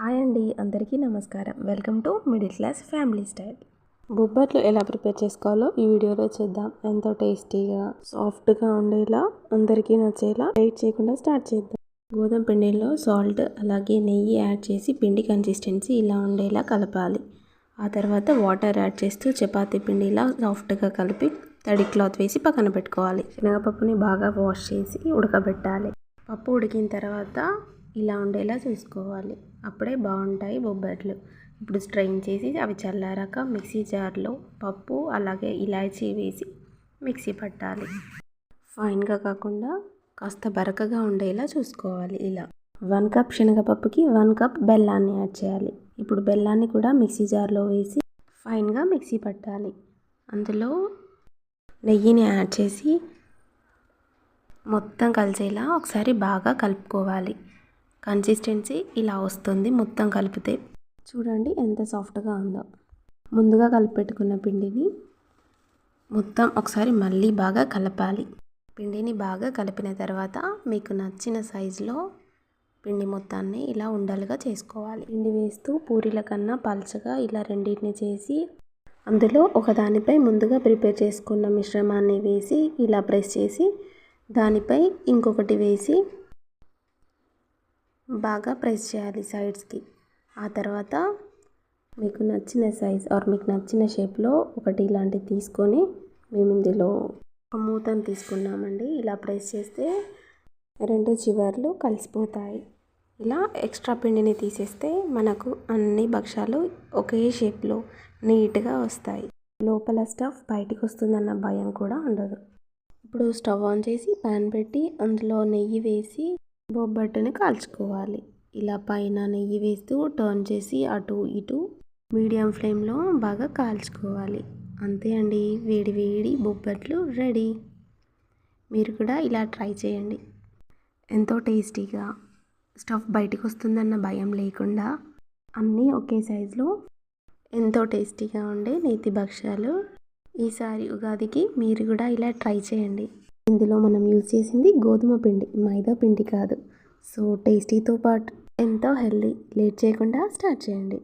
Hi అండి అందరికీ నమస్కారం. Welcome to middle class family style. బొబ్బట్లు ఎలా ప్రిపేర్ చేసుకోవాలో ఈ వీడియోలో చూద్దాం. ఎంతో టేస్టీగా సాఫ్ట్గా ఉండేలా అందరికీ నచ్చేలా వెయిట్ చేయకుండా స్టార్ట్ చేద్దాం. గోధుమ పిండిలో సాల్ట్ అలాగే నెయ్యి యాడ్ చేసి పిండి కన్సిస్టెన్సీ ఇలా ఉండేలా కలపాలి. ఆ తర్వాత వాటర్ యాడ్ చేస్తూ చపాతీ పిండిలా సాఫ్ట్గా కలిపి తడి క్లాత్ వేసి పక్కన పెట్టుకోవాలి. శనగపప్పుని బాగా వాష్ చేసి ఉడకబెట్టాలి. పప్పు ఉడికిన తర్వాత ఇలా ఉండేలా చూసుకోవాలి. అప్పుడే బాగుంటాయి బొబ్బట్లు. ఇప్పుడు స్ట్రెయిన్ చేసి అవి చల్లారాక మిక్సీ జార్లో పప్పు అలాగే ఇలాచీ వేసి మిక్సీ పట్టాలి. ఫైన్గా కాకుండా కాస్త బరకగా ఉండేలా చూసుకోవాలి ఇలా. వన్ కప్ శనగపప్పుకి వన్ కప్ బెల్లాన్ని యాడ్ చేయాలి. ఇప్పుడు బెల్లాన్ని కూడా మిక్సీ జార్లో వేసి ఫైన్గా మిక్సీ పట్టాలి. అందులో నెయ్యిని యాడ్ చేసి మొత్తం కలిసేలా ఒకసారి బాగా కలుపుకోవాలి. కన్సిస్టెన్సీ ఇలా వస్తుంది మొత్తం కలిపితే. చూడండి ఎంత సాఫ్ట్గా ఉందో. ముందుగా కలిపెట్టుకున్న పిండిని మొత్తం ఒకసారి మళ్ళీ బాగా కలపాలి. పిండిని బాగా కలిపిన తర్వాత మీకు నచ్చిన సైజులో పిండి మొత్తాన్ని ఇలా ఉండలుగా చేసుకోవాలి. పిండి వేస్తూ పూరీల కన్నా పల్చగా ఇలా రెండింటిని చేసి అందులో ఒకదానిపై ముందుగా ప్రిపేర్ చేసుకున్న మిశ్రమాన్ని వేసి ఇలా ప్రెస్ చేసి దానిపై ఇంకొకటి వేసి బాగా ప్రెస్ చేయాలి సైడ్స్కి. ఆ తర్వాత మీకు నచ్చిన సైజ్ ఆర్ మీకు నచ్చిన షేప్లో ఒకటి ఇలాంటివి తీసుకొని మేము ఇందులో ఒక మూతను తీసుకున్నామండి. ఇలా ప్రెస్ చేస్తే రెండు చివర్లు కలిసిపోతాయి. ఇలా ఎక్స్ట్రా పిండిని తీసేస్తే మనకు అన్ని భక్షాలు ఒకే షేప్లో నీట్గా వస్తాయి. లోపల స్టఫ్ బయటికి వస్తుందన్న భయం కూడా ఉండదు. ఇప్పుడు స్టవ్ ఆన్ చేసి ప్యాన్ పెట్టి అందులో నెయ్యి వేసి బొబ్బట్టుని కాల్చుకోవాలి. ఇలా పైన నెయ్యి వేస్తూ టర్న్ చేసి అటు ఇటు మీడియం ఫ్లేమ్లో బాగా కాల్చుకోవాలి. అంతే అండి. వేడి వేడి బొబ్బట్లు రెడీ. మీరు కూడా ఇలా ట్రై చేయండి. ఎంతో టేస్టీగా. స్టఫ్ బయటకు వస్తుందన్న భయం లేకుండా అన్నీ ఒకే సైజులో ఎంతో టేస్టీగా ఉండే నేతి భక్ష్యాలు ఈసారి ఉగాదికి మీరు కూడా ఇలా ట్రై చేయండి. ఇందులో మనం యూజ్ చేసింది గోధుమ పిండి మైదా పిండి కాదు. సో టేస్టీతో పాటు ఎంతో హెల్దీ లేట్ చేయకుండా స్టార్ట్ చేయండి.